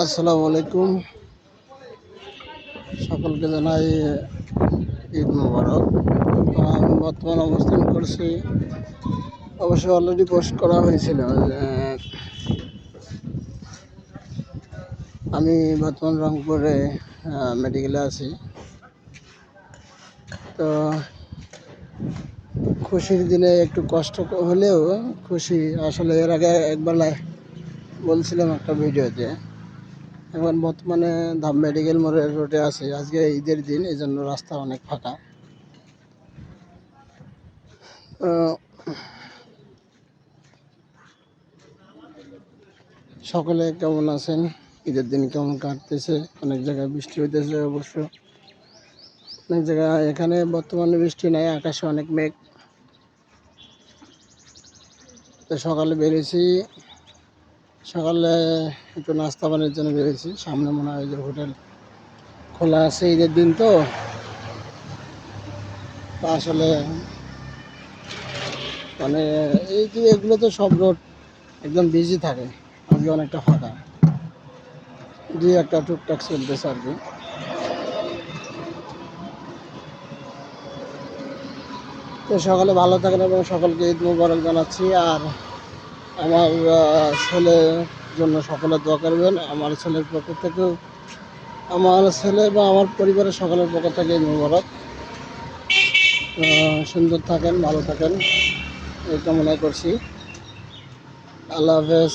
আসসালামু আলাইকুম। সকলকে জানাই ঈদ মোবারক। আমি, বর্তমান অবস্থান করছি। অবশ্য অলরেডি পোস্ট করা হয়েছিল আমি বর্তমান রংপুরে মেডিকেলে আছি। তো খুশির দিনে একটু কষ্ট হলেও খুশি, আসলে এর আগে একবার বলছিলাম একটা ভিডিওতে। এখন বর্তমানে ধাম মেডিকেল মোড়ের রোডে আছে। আজকে ঈদের দিন এই জন্য রাস্তা অনেক ফাঁকা। সকলে কেমন আছেন? ঈদের দিন কেমন কাটতেছে? অনেক জায়গায় বৃষ্টি হইতেছে অবশ্য। অনেক জায়গায়, এখানে বর্তমানে বৃষ্টি নাই, আকাশে অনেক মেঘ। তো সকালে বেরিয়েছি। সকালে একটু নাস্তা পানির জন্য বেরিয়েছি। সামনে মনে হয় যে হোটেল খোলা আছে ঈদের দিন তো। আসলে মানে এই যে এগুলো তো সব রোড একদম বিজি থাকে আজকে অনেকটা ফাঁকা। দিয়ে একটা টুকটাক চলতেছে আর কি। তো সকালে ভালো থাকেন এবং সকলকে ঈদ মুবারক জানাচ্ছি। আর আমার ছেলের জন্য সকলে দোয়া করবেন। আমার ছেলের পক্ষ থেকেও আমার ছেলে বা আমার পরিবারের সকলের পক্ষ থেকে মোবারক। সুন্দর থাকেন, ভালো থাকেন। এই কামনা করছি। আল্লাহ হাফেজ।